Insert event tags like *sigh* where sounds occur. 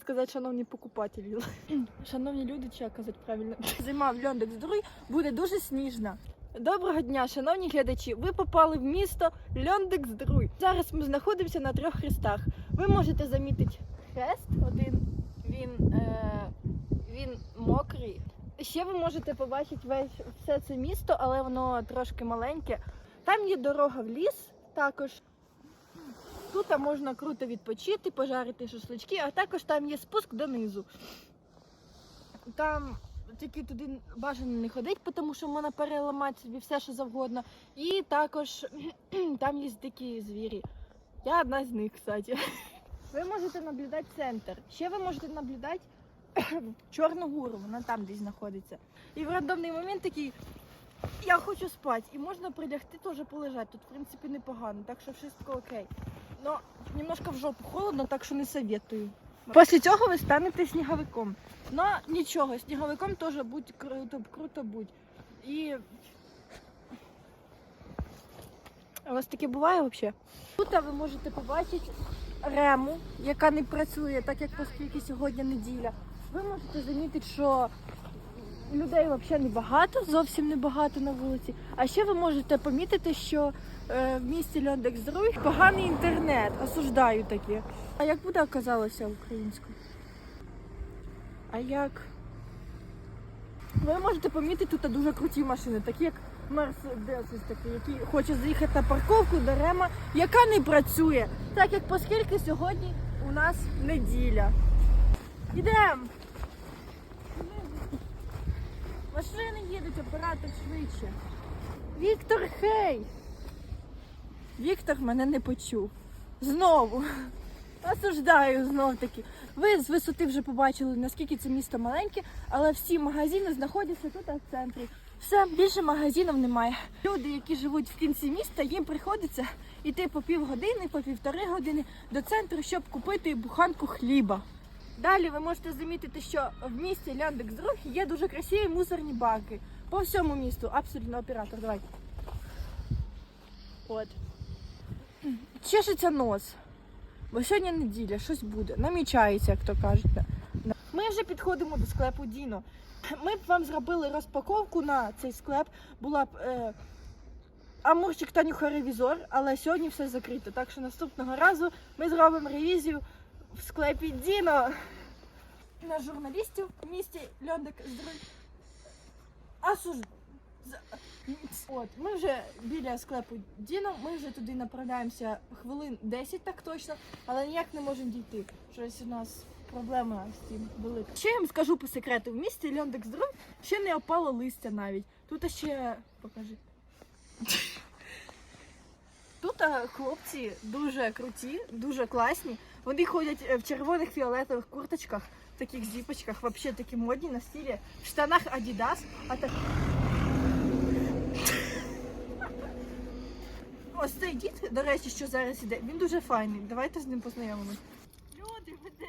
сказати, шановні покупателі. *clears throat* Шановні люди, чи як казати правильно. *laughs* Зима в Льондекс Друй буде дуже сніжна. Доброго дня, шановні глядачі. Ви попали в місто Льондекс Друй. Зараз ми знаходимося на трьох хрестах. Ви можете замітити хрест один. Він, е, він мокрий. Ще ви можете побачити весь все це місто, але воно трошки маленьке. Там є дорога в ліс також. Тут можна круто відпочити, пожарити шашлички, а також там є спуск донизу. Там тільки туди бажано не ходити, тому що можна переламати собі все, що завгодно. І також *clears throat* там є дикі звірі. Я одна з них, кстати. Ви можете наблюдати центр. Ще ви можете наблюдати *clears throat* Чорну гору, вона там десь знаходиться. І в рандомний момент такий. Я хочу спати, і можна прилягти теж полежати. Тут, в принципі, непогано, так що все окей. Ну, немножко в жопу холодно, так що не советую. Після цього ви станете сніговиком. Ну, нічого, сніговиком теж будь круто, круто будь. І. У вас таке буває взагалі? Тут ви можете побачити рему, яка не працює, так як оскільки сьогодні неділя. Ви можете замітити, що людей взагалі небагато, зовсім небагато на вулиці. А ще ви можете помітити, що е, в місті Льондекс-Друй поганий інтернет. Осуждаю таке. А як буде оказалося українською? А як? Ви можете помітити тут дуже круті машини, такі як Мерседес, такий, який хоче заїхати на парковку до Рема, яка не працює, так як оскільки сьогодні у нас неділя. Ідемо! Машини їдуть, оператор швидше. Віктор, хей! Віктор мене не почув. Знову. Осуждаю знов таки. Ви з висоти вже побачили, наскільки це місто маленьке, але всі магазини знаходяться тут в центрі. Все, більше магазинів немає. Люди, які живуть в кінці міста, їм приходиться йти по півгодини, по півтори години до центру, щоб купити буханку хліба. Далі ви можете замітити, що в місті Ляндекс-Друг є дуже красиві мусорні баки. По всьому місту. Абсолютно оператор, давай. От. Чешеться нос. Бо сьогодні неділя, щось буде. Намічається, як то кажуть. Ми вже підходимо до склепу Діно. Ми б вам зробили розпаковку на цей склеп. Була б е, Амурчик та нюхоревізор, але сьогодні все закрито. Так що наступного разу ми зробимо ревізію в склепі Діно на журналістів в місті Льондик Здруй. Асуж... з- От, ми вже біля склепу Діно, ми вже туди направляємося хвилин 10 так точно, але ніяк не можемо дійти. Щось у нас проблема з тим велика. Ще я вам скажу по секрету, в місті Льондик Здруй ще не опало листя навіть. Тут ще покажи. Тут а, хлопці дуже круті, дуже класні. Вони ходять е, в червоних фіолетових курточках, таких зіпочках, взагалі такі модні на стилі, в штанах Adidas, а так. *laughs* Ось цей дід, до речі, що зараз іде, він дуже файний. Давайте з ним познайомимось. Люди, ви де?